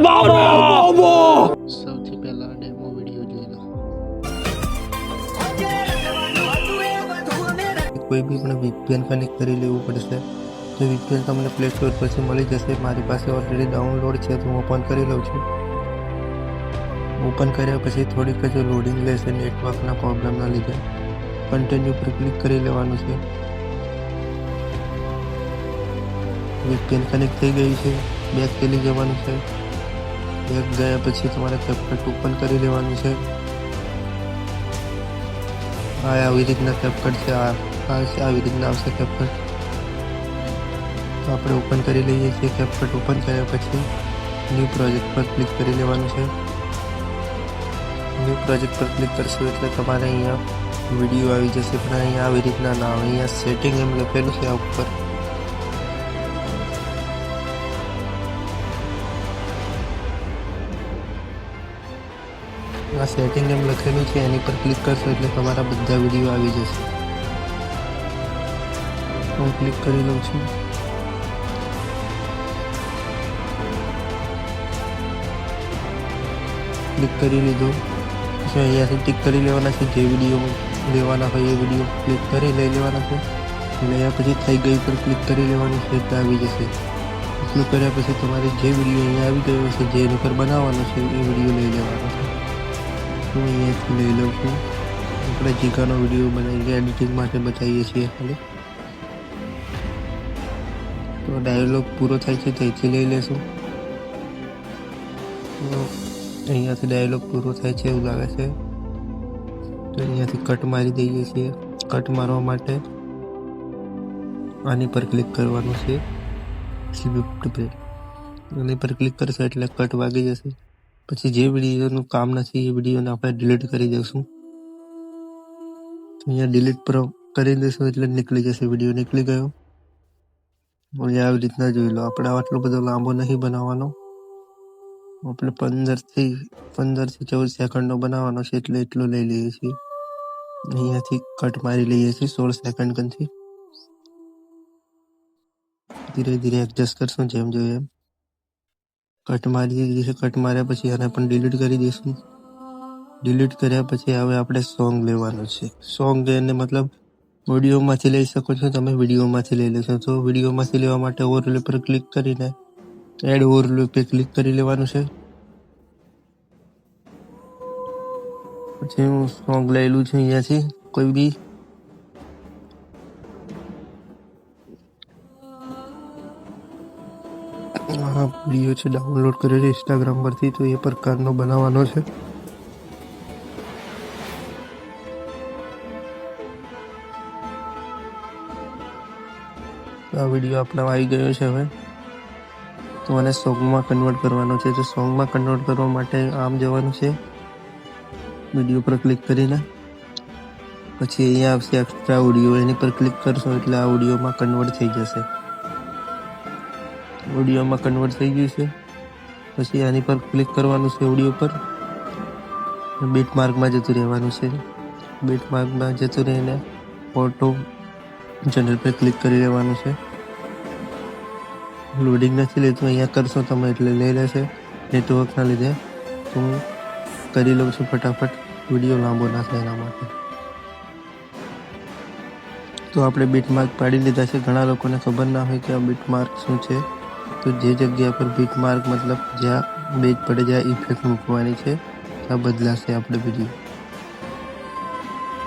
સૌથી પહેલા demo video જોઈ લો. કોઈ બી પણ VPN કનેક્ટ કરી લેવું પડશે તો VPN તમને પ્લે સ્ટોર પરથી મળી જશે. મારી પાસે ઓલરેડી ડાઉનલોડ છે તો હું ઓપન કરી લઉં છું. ઓપન કર્યા પછી થોડીક જ લોડિંગ લેશે નેટવર્કના પ્રોબ્લેમના લીધે. કન્ટિન્યુ પર ક્લિક કરી લેવાનું છે. વીપીએન કનેક્ટ થઈ ગઈ છે. બેક ચલી જવાનું છે. બેક ગયા પછી તમારે કેપકટ ઓપન કરી લેવાનું છે. આ આવી રીતના કેપકટ છે. આ છે, આવી રીતના આવશે કેપકટ તો આપણે ઓપન કરી લઈએ છીએ. કેપકટ ઓપન કર્યા પછી ન્યૂ પ્રોજેક્ટ પર ક્લિક કરી લેવાનું છે. ન્યૂ પ્રોજેક્ટ પર ક્લિક કરશું એટલે તમારે અહીંયા વીડિયો આવી જશે. પણ અહીંયા આવી રીતના ના આવે અહીંયા સેટિંગ એમ લખેલું છે આ ઉપર. આ સેટિંગ એમ લખેલું છે, એની પર ક્લિક કરશો એટલે તમારા બધા વીડિયો આવી જશે. હું ક્લિક કરી લઉં છું. ક્લિક કરી લીધો. પછી અહીંયાથી ટિક કરી લેવાના છે, જે વીડિયો લેવાના હોય એ વીડિયો ક્લિક કરી લઈ લેવાના છે. લયા પછી થઈ ગઈ પર ક્લિક કરી લેવાનું છે, એટલે આવી જશે. એટલું કર્યા પછી તમારે જે વીડિયો અહીંયા આવી ગયો છે જે એની પર બનાવવાનો છે, એ વીડિયો લઈ લેવાનો છે. હું અહીંયાથી લઈ લઉં છું. આપણે જીગાનો વીડિયો બનાવીએ એડિટિંગ માટે બતાવીએ છીએ ખાલી. તો ડાયલોગ પૂરો થાય છે ત્યાંથી લઈ લેશું. તો અહીંયાથી ડાયલોગ પૂરો થાય છે એવું લાગે છે. તો અહીંયાથી કટ મારી દઈએ છીએ. કટ મારવા માટે આની પર ક્લિક કરવાનું છે. સ્વિફ્ટ પે આની પર ક્લિક કરશે એટલે કટ વાગી જશે. પછી જે વિડીયોનું કામ નથી, એ વિડીયોને આપણે ડિલીટ કરી દઈશું અહીંયા ડિલીટ પર કરી દઈશું એટલે નીકળી જશે વીડિયો, નીકળી ગયો. અહીંયા આવી રીતના જોઈ લો આપણે આટલો બધો લાંબો નહીં બનાવવાનો. આપણે પંદરથી પંદરથી ચૌદ સેકન્ડનો બનાવવાનો છે એટલે એટલો લઈ લઈએ છીએ. અહીંયાથી કટ મારી લઈએ છીએ સોળ સેકન્ડ કંથી ધીરે ધીરે એડજસ્ટ કરશું જેમ જોઈએ એમ. કટ મારી દીધી છે કટ માર્યા પછી આને પણ ડિલીટ કરી દઈશું. ડિલીટ કર્યા પછી હવે આપણે સોંગ લેવાનું છે. સોંગ એને મતલબ ઓડિયોમાંથી લઈ શકો છો, તમે વિડીયોમાંથી લઈ લેશો. તો વિડીયોમાંથી લેવા માટે ઓવરલે પર ક્લિક કરીને એડ ઓવરલે પર ક્લિક કરી લેવાનું છે. પછી હું સોંગ લઈ લઉં છું અહીંયાથી, કોઈ બી આ વીડિયો છે ડાઉનલોડ કર્યો છે ઇન્સ્ટાગ્રામ પરથી, તો એ પ્રકારનો બનાવવાનો છે. આ વીડિયો આપણો આવી ગયો છે હવે. તો મને સોંગમાં કન્વર્ટ કરવાનો છે, તો સોંગમાં કન્વર્ટ કરવા માટે આમ જવાનું છે. વીડિયો પર ક્લિક કરીને. પછી અહીંયા આવશે એક્સ્ટ્રા ઓડિયો એની પર ક્લિક કરશો એટલે આ ઓડિયોમાં કન્વર્ટ થઈ જશે. ઓડિયોમાં કન્વર્ટ થઈ ગયું છે. પછી આની પર ક્લિક કરવાનું છે ઓડિયો પર. બીટ માર્કમાં જતું રહેવાનું છે. બીટ માર્કમાં જતું રહીને ફોટો જનરલ પર ક્લિક કરી લેવાનું છે. લોડિંગ નથી લેતું, અહીંયા કરશો તમે એટલે લઈ લેશે નેટવર્કના લીધે. તો હું કરી લઉં છું ફટાફટ વીડિયો લાંબો ના થાય એના માટે. તો આપણે બીટ માર્ક પાડી લીધા છે. ઘણા લોકોને ખબર ના હોય કે આ બીટ માર્ક શું છે. તો જે જગ્યા પર બીટ માર્ક મતલબ જ્યાં બેજ પડે જ્યાં ઇફેક્ટ મૂકવાની છે, ત્યાં બદલાશે આપણે બીજી.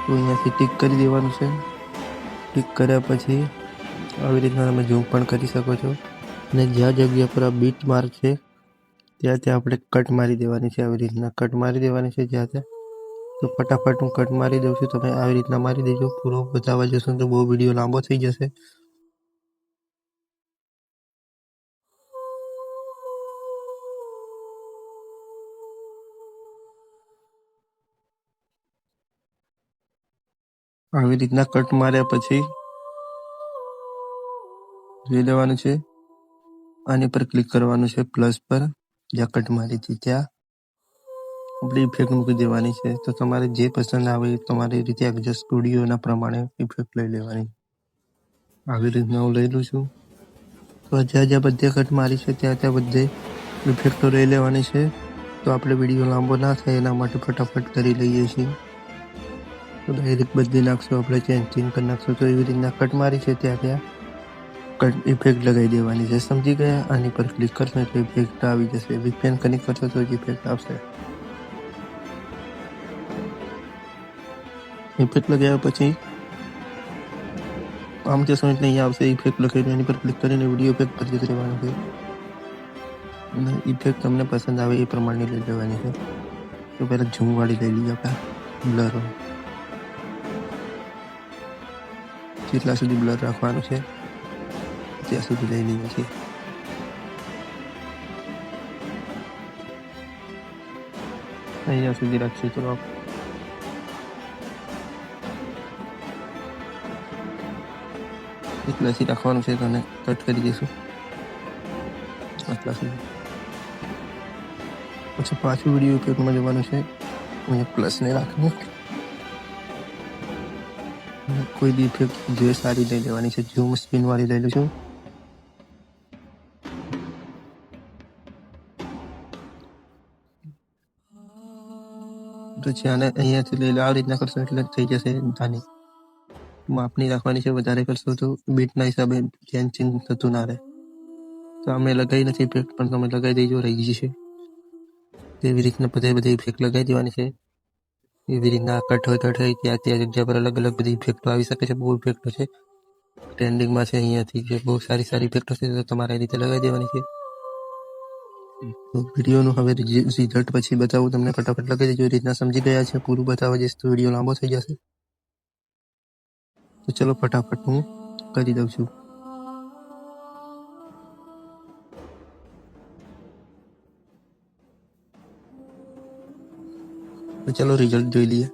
તો અહીંયાથી ટીક કરી દેવાનું છે. ટીક કર્યા પછી આવી રીતના તમે ઝૂમ પણ કરી શકો છો. અને જ્યાં જગ્યા પર આ બીટ માર્ક છે, ત્યાં ત્યાં આપણે કટ મારી દેવાની છે આવી રીતના. કટ મારી દેવાની છે જ્યાં ત્યાં. તો ફટાફટ હું કટ મારી દઉં છું. તમે આવી રીતના મારી દેજો. પૂરો બતાવવા જશો તો બહુ વીડિયો લાંબો થઈ જશે. આવી રીતના કટ માર્યા પછી જોઈ લેવાનું છે. આની પર ક્લિક કરવાનું છે પ્લસ પર. જ્યાં કટ મારી હતી ત્યાં આપણે ઇફેક્ટ મૂકી દેવાની છે. તો તમારે જે પસંદ આવે તમારી રીતે એડજસ્ટ સ્ટુડિયોના પ્રમાણે ઇફેક્ટ લઈ લેવાની. આવી રીતના હું લઈ લઉં છું. તો જ્યાં જ્યાં બધે કટ મારી છે ત્યાં ત્યાં બધે ઇફેક્ટો લઈ લેવાની છે. તો આપણે વીડિયો લાંબો ના થાય એના માટે ફટાફટ કરી લઈએ છીએ. તો ડાયરેક્ટ બદલી નાખશું, આપણે ચેન્જ ચેન્જ કરી નાખશું. તો એવી રીતના કટ મારી છે ત્યાં ત્યાં. કટ ઇફેક્ટ લગાવી દેવાની છે, સમજી ગયા? આની પર ક્લિક કરશો એટલે ઇફેક્ટ આવી જશે. વીપીએન કનેક્ટ કરશો તો ઇફેક્ટ આવશે. ઇફેક્ટ લગાવ્યા પછી આમ જશો એટલે અહીંયા આવશે ઇફેક્ટ લખેલું એની પર ક્લિક કરીને વીડિયો ઇફેક્ટ પર જતું રહેવાનું છે. અને ઇફેક્ટ તમને પસંદ આવે એ પ્રમાણે લઈ લેવાની છે. તો પહેલાં ઝૂમ વાળી લઈ લઈએ આપણે. બ્લર. જેટલા સુધી બ્લર રાખવાનું છે? ત્યાં સુધી લઈ લઈએ છીએ અહીંયા સુધી રાખીએ આપ. એટલાથી રાખવાનું છે તને કટ કરી દઈશું. આટલા સુધી. પછી પાછું વીડિયો ઉપયોગમાં જવાનું છે. અહીંયા પ્લસને રાખીને કોઈ બી ઇફેક્ટ જે સારી લઈ લેવાની છે. ઝૂમ સ્પિન વાળી લઈ લઈશું પછી આને અહીંયાથી લઈ લો. આ રીતના કરશો એટલે થઈ જશે નાની માપની રાખવાની છે, વધારે કરશો તો બીટના હિસાબે ચેન્જ ચેન્જ થતું ના રહે. તો અમે લગાવી નથી ઇફેક્ટ પણ તમે લગાવી દેજો, રહી જશે. તેવી રીતના બધે બધે ઇફેક્ટ લગાવી દેવાની છે. એવી રીતના કટ હોય ત્યાં ત્યાં જગ્યા પર અલગ અલગ બધી ઇફેક્ટો આવી શકે છે, બહુ ઇફેક્ટો છે. ટ્રેન્ડિંગમાં છે અહીંયાથી જે બહુ સારી સારી ઇફેક્ટો છે, તો તમારે એ રીતે લગાવી દેવાની છે. વિડીયોનું હવે રિઝલ્ટ પછી બતાવું તમને. ફટાફટ લગાવી દેજો, એ રીતના સમજી ગયા છે. પૂરું બતાવવા જઈશ તો વીડિયો લાંબો થઈ જશે. તો ચલો, ફટાફટ હું કરી દઉં છું. તો ચલો રિઝલ્ટ જોઈ લઈએ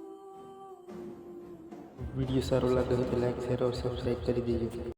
વીડિયો સારો લાગે તો લાઈક શેર ઓર સબસ્ક્રાઇબ કરી દેજો